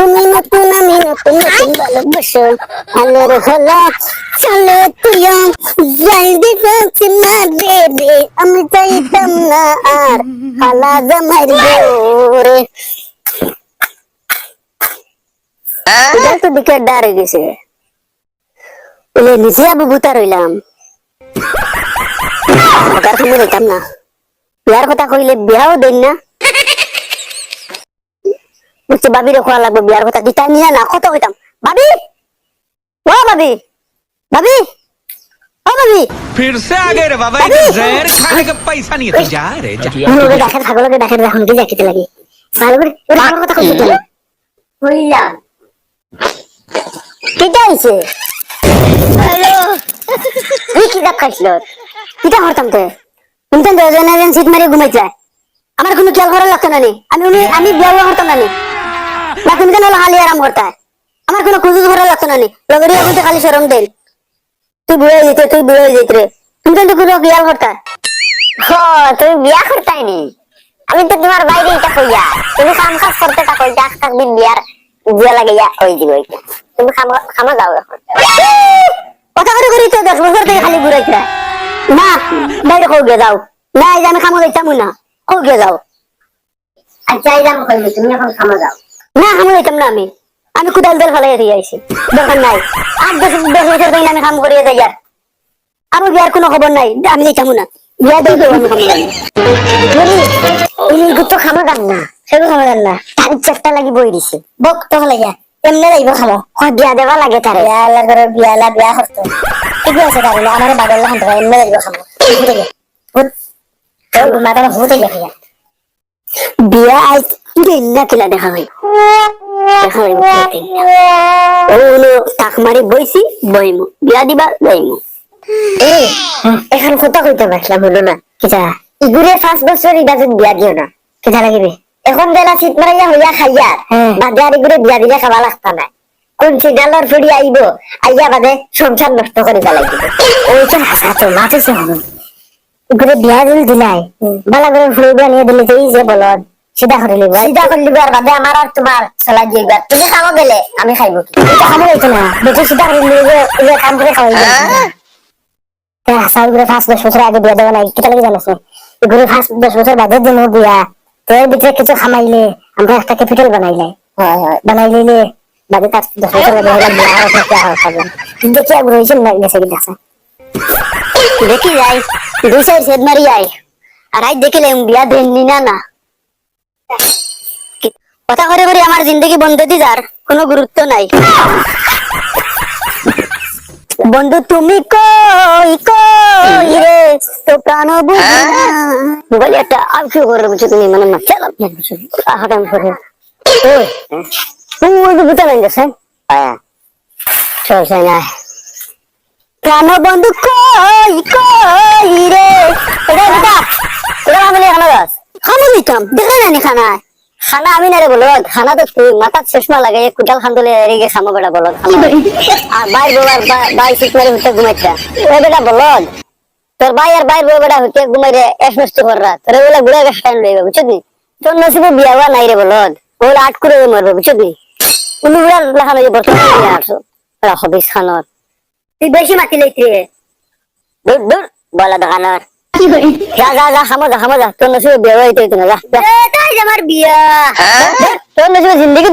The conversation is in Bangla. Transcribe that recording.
তুমি নতুন আমি নতুন নতুন ভালোবাসো। আলোর হলা চলো তুইও। যাই দিতে না রে রে আমি চাইতাম না আর খালা জামাই রে তো দিকে ডার গেছে। বলে নিচে আবু বুতা রইলাম। ওটার কোনো রইতাম না। বিয়ার কথা কইলে বিয়াও দেন না। বলছে বাবির খোয়া লাগবে বিয়ার কথা। দিতাম নিয়ে না কত কইতাম বাবি? ও বাবি। বাবি? ও বাবি? ফির সে আগে রে বাবা? পয়সা তুই যা রে যা। ওরে রে কি যাকিতে লাগি? ভালো করে ওরে আমার কথা কইতে লাগি হইয়া। কি যাইছে হ্যালো। তুই কি হরতাম তুমি তো। সিট মারি আমার কোনো খেয়াল করার লাগতো না আমি আমি বিয়ার করতাম না নি না তুমি কেন হালি আরাম করতা? আমার কোনো খুঁজু করার লাগতো না নি। লগরিয়া বলতে খালি শরম দেন। তুই বুড়ে যেতে, তুই বুড়ে যেতে রে। তুমি তো কোনো খেয়াল করতা? ও তুমি বিয়া করতাই নি। আমি তো তোমার বাইরে এটা কইয়া। তুমি কাম কাজ করতে তা কইয়া এক দিন বিয়ার বিয়া লাগে ইয়া কই দিব তুমি খামা খামা যাও কথা করে করি তো দশ বছর থেকে খালি ঘুরাইছে না, বাইরে কই গে যাও। না, এই যে আমি খামা যাইতাম না। কই গে যাও। আচ্ছা এই যাম কইলে তুমি এখন খামা যাও। না খামা যাইতাম না, আমি। আমি কুদাল দল ফেলাই দিয়ে আইছি। দরকার নাই। আট দশ দশ বছর ধরে আমি কাম করিয়ে যাই আর আমার বিয়ার কোনো খবর নাই, আমি যাইতাম না। বিয়া দেই দেবো আমি খামা যাই তো খামা গান না সেগুলো খামা গান না। তার চেষ্টা লাগি বই দিছে। বক তো লাগে। এমনি যাইব খামো। হয় বিয়া দেবা লাগে তারে। বিয়া লাগে বিয়া লা বিয়া করতো ঠিক আছে তারে আমার লাগান তো এমনি যাইব খামো। হুতে গে হুত বিয়া কিলা দেখা হয় দেখা হয় ওলো তাক মারি বইছি বইমু। বিয়া দিবা বইমু। এই এখন কথা কইতে পারলাম হলো না। কিটা ইগুরে পাঁচ বছর ইবাজত বিয়া দিও না। কিটা লাগিবে? এখন বেলা চিত মারাইয়া হইয়া খাইয়া বাদে আর ইগুরে বিয়া দিলে খাবা লাগতা না কোন সিগনালর ফুড়ি আইব আইয়া বাদে সংসার নষ্ট করে ওইটা হাসা তো মাথেছে হলো ইগুরে বিয়া দিল দিলাই বালা করে ফুড়ি বানিয়ে দিলে তো এই যে বলদ সিধা করে লিব সিধা করে লিব আর বাদে আমার আর তোমার চলা যাইবা তুমি খাব গেলে আমি খাইব। কি এটা খাব হইতো না। বেশি সিধা করে লিব কাম করে খাওয়াই সাউগুলো পাঁচ দশ বছর আগে বিয়া দেওয়া নাই কেটা লাগে জানাস এগুলো পাঁচ দশ বছর বাদে দিন বিয়া। তো এর ভিতরে কিছু খামাইলে আমরা একটা ক্যাপিটাল বানাইলে। বানাই লইলে বাদে তার দশ বছর বাদে হইলাম বিয়া বিয়া হওয়ার পাবেন দেখি আগ্রহ হয়েছে না গেছে কি দেখি যাই। দুই সাইড সেদ মারি যাই আর আজ দেখিলে বিয়া দেন নি না কথা করে করে আমার জিন্দগি বন্ধ দি যার কোনো গুরুত্ব নাই বন্ধু তুমি কই কই রে তো প্রাণ বুঝি না বলি একটা আর করে বুঝছ তুমি মানে না খেলা বুঝছ করে ওই বুঝতে নাই গেছে আয়া চল না প্রাণ বন্ধু কই কই রে? এটা এটা এটা আমি খানা গাছ। খানা নিতাম দেখা জানি খানা? খানা আমি না রে বলদ খানা তো তুই মাথার চশমা লাগাই কুটাল খান তুলে এরিগে খামো বেটা বলদ আর বাইর বাবার বাই সিট মারি হতে ঘুমাইতা ও বেটা বলদ তোর ভাই আর বাইর বউ বেটা হতে ঘুমাই রে এস নষ্ট কররা তোর ওগুলা গুড়া গাছ টাইম লইবে বুঝছিস নি? তোর নসিবে বিয়া হওয়া নাই রে বলদ। ওগুলা আট করে মরবে বুঝছিস নি? বুড়া যে বর্তমানে আসো হবিস খানর তুই বেশি মাতি লইতি দূর দূর বলা দোকানার যা যা যা হামো যা হামো যা। তোর নসিবে বিয়ে হইতে হইতো না যা তাই আমার বিয়া। তোর নসিবে জিন্দগি